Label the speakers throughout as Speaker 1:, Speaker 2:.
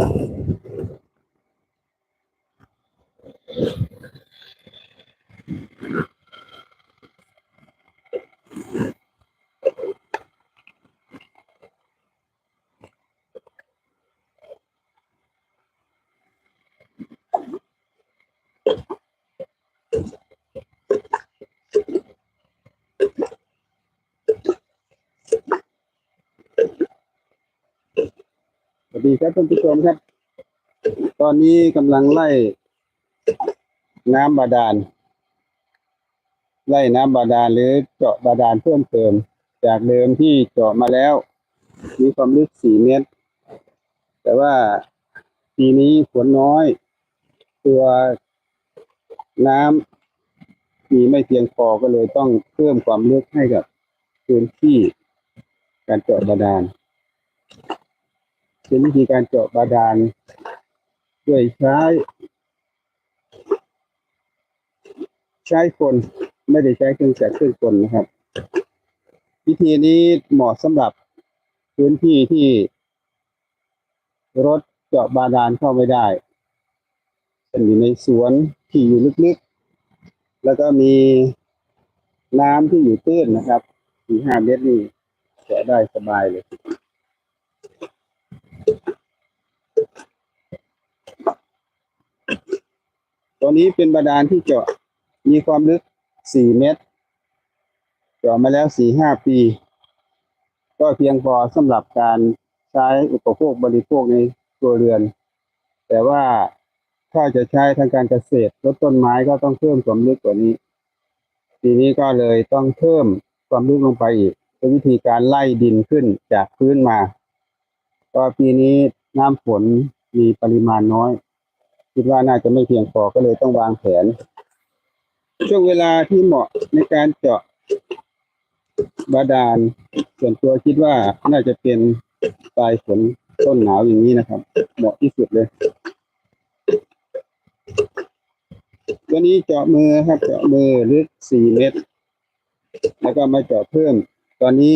Speaker 1: Yeah. วัสดีครับท่านผู้ชมครับ ตอนนี้กำลังไล่น้ำบาดาล ไล่น้ำบาดาลหรือเจาะบาดาลเพิ่มเติม จากเดิมที่เจาะมาแล้ว มีความลึกสี่เมตร แต่ว่าปีนี้ฝนน้อย ตัวน้ำมีไม่เพียงพอก็เลยต้องเพิ่มความลึกให้กับพื้นที่การเจาะบาดาล เป็นวิธีการเจาะบาดาลด้วยใช้ ใช้คนไม่ได้ใช้เครื่องจักรเครื่องกลนะครับ วิธีนี้เหมาะสำหรับพื้นที่ที่ รถเจาะบาดาลเข้าไม่ได้เป็นอยู่ในสวนที่อยู่ลึกๆ แล้วก็มีน้ำที่อยู่ตื้นนะครับสี่ห้าเมตรนี่เจาะได้สบายเลย ตัวนี้เป็นบาดาลที่เจาะมีความลึก4เมตร เจาะมาแล้ว4-5ปี ก็เพียงพอสำหรับการใช้อุปโภคบริโภคในครัวเรือน แต่ว่าถ้าจะใช้ทางการเกษตรลดต้นไม้ก็ต้องเพิ่มความลึกกว่านี้ปีนี้ก็เลยต้องเพิ่มความลึกลงไปอีกเป็นวิธีการไล่ดินขึ้นจากพื้นมา ก็ปีนี้น้ำฝนมีปริมาณน้อย คิดว่าน่าจะไม่เพียงพอก็เลยต้องวางแผน ช่วงเวลาที่เหมาะในการเจาะบาดาล ส่วนตัวคิดว่าน่าจะเป็นปลายฝนต้นหนาวอย่างนี้นะครับ เหมาะที่สุดเลยตัวนี้เจาะมือครับ เจาะมือลึกสี่เมตร แล้วก็มาเจาะเพิ่ม ตอนนี้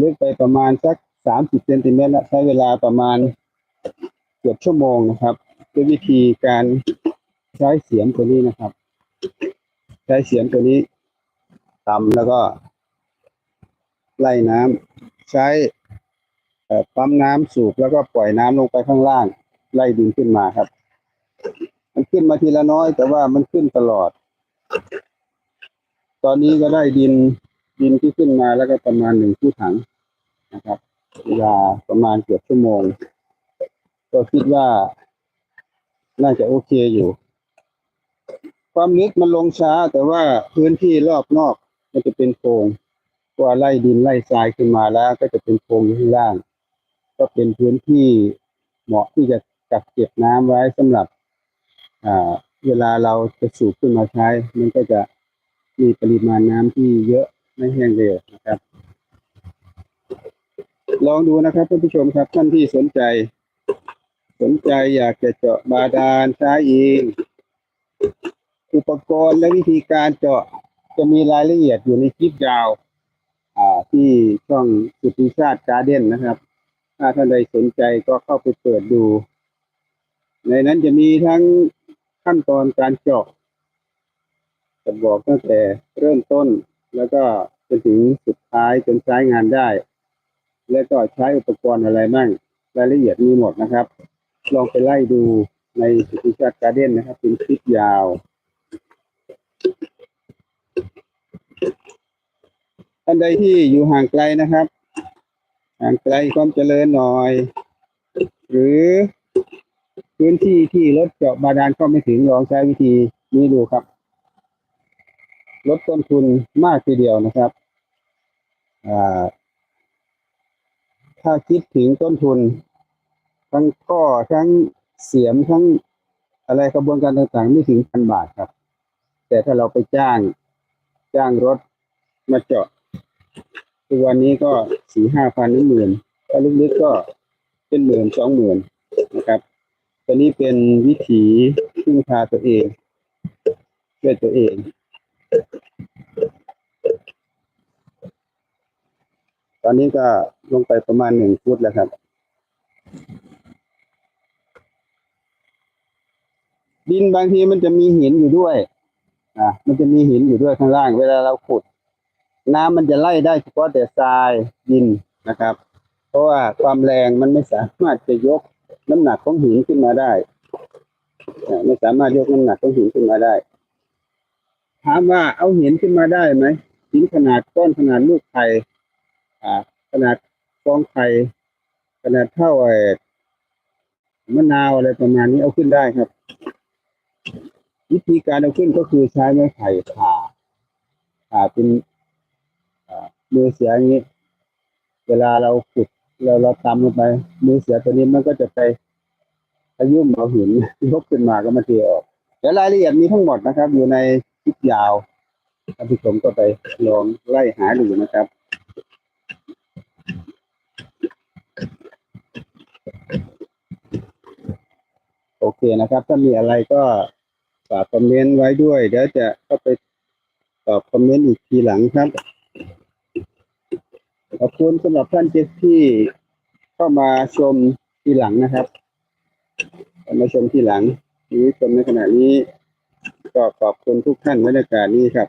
Speaker 1: ลึกไปประมาณสักสามสิบเซนติเมตรแล้วใช้เวลาประมาณเกือบชั่วโมงนะครับ ด้วยวิธีการใช้เสียมตัวนี้นะครับ ใช้เสียมตัวนี้ตำแล้วก็ ไล่น้ำใช้ปั๊มน้ำสูบแล้วก็ปล่อยน้ำลงไปข้างล่าง ไล่ดินขึ้นมาครับ มันขึ้นมาทีละน้อย แต่ว่ามันขึ้นตลอด ตอนนี้ก็ได้ดินดินที่ขึ้นมาแล้วก็ประมาณหนึ่งคู่ถังนะครับเวลาประมาณเกือบชั่วโมง ก็คิดว่า น่าจะโอเคอยู่ ความลึกมันลงช้า แต่ว่าพื้นที่รอบนอกมันจะเป็นโพรงกว่าไล่ดินไล่ทรายขึ้นมาแล้ว ก็จะเป็นโพรงอยู่ข้างล่าง ก็เป็นพื้นที่เหมาะที่จะกักเก็บน้ำไว้สำหรับเวลาเราจะสูบขึ้นมาใช้ มันก็จะมีปริมาณน้ำที่เยอะไม่แห้งเร็วนะครับ ลองดูนะครับท่านผู้ชมครับท่านที่สนใจ สนใจอยากจะเจาะบาดาลใช้เอง อุปกรณ์และวิธีการเจาะจะมีรายละเอียดอยู่ในคลิปยาว อ่า ที่ช่องสุติชาติการ์เด้นนะครับ ถ้าท่านใดสนใจก็เข้าไปเปิดดู ในนั้นจะมีทั้งขั้นตอนการเจาะจะบอกตั้งแต่เริ่มต้นแล้วก็จนถึงสุดท้ายจนใช้งานได้ และก็ใช้อุปกรณ์อะไรบ้างรายละเอียดมีหมดนะครับ ลองไปไล่ดูในสุติชาติการ์เด้นนะครับ เป็นคลิปยาวท่านใดที่อยู่ห่างไกลนะครับ ห่างไกลความเจริญหน่อย หรือพื้นที่ที่รถเจาะบาดาลเข้าไม่ถึงลองใช้วิธีนี้ดูครับ ลดต้นทุนมากทีเดียวนะครับถ้าคิดถึงต้นทุน ทั้งข้อทั้งเสียมทั้งอะไรกระบวนการต่างๆไม่ถึงพันบาทครับ แต่ถ้าเราไปจ้างจ้างรถมาเจาะทุกวันนี้ก็สี่ห้าพันหรือหมื่นถ้าลึกๆก็เป็นหมื่นสองหมื่นนะครับตัวนี้เป็นวิถีพึ่งพาตัวเองช่วยตัวเองตอนนี้ก็ลงไปประมาณหนึ่งฟุตแล้วครับ ดินบางทีมันจะมีหินอยู่ด้วยอะมันจะมีหินอยู่ด้วยข้างล่าง เวลาเราขุด น้ำมันจะไล่ได้เฉพาะแต่ทรายดินนะครับ เพราะว่าความแรงมันไม่สามารถจะยกน้ำหนักของหินขึ้นมาได้อะไม่สามารถยกน้ำหนักของหินขึ้นมาได้ ถามว่าเอาหินขึ้นมาได้ไหมหินขนาดก้อนขนาดลูกไข่อ่า ขนาดฟองไข่ขนาดเท่าไอ้มะนาวอะไรประมาณนี้เอาขึ้นได้ครับ วิธีการเอาขึ้นก็คือใช้ไม้ไผ่ผ่าผ่าเป็นมือเสียอย่างนี้ เวลาเราขุดเราเราตำลงไป มือเสียตัวนี้มันก็จะไปขยุ่มเอาหินยกขึ้นมาก็มาเทออกเดี๋ยวรายละเอียดมีทั้งหมดนะครับ อยู่ในคลิปยาวท่านผู้ชมก็ไปลองไล่หาดูนะครับ โอเคนะครับ ถ้ามีอะไรก็ฝากคอมเมนต์ไว้ด้วย เดี๋ยวจะเข้าไปตอบคอมเมนต์อีกทีหลังครับ ขอบคุณสำหรับท่านที่เข้ามาชมทีหลังนะครับเข้ามาชมทีหลังหรือชมในขณะนี้ ก็ขอบคุณทุกท่านบรรยากาศนี้ครับ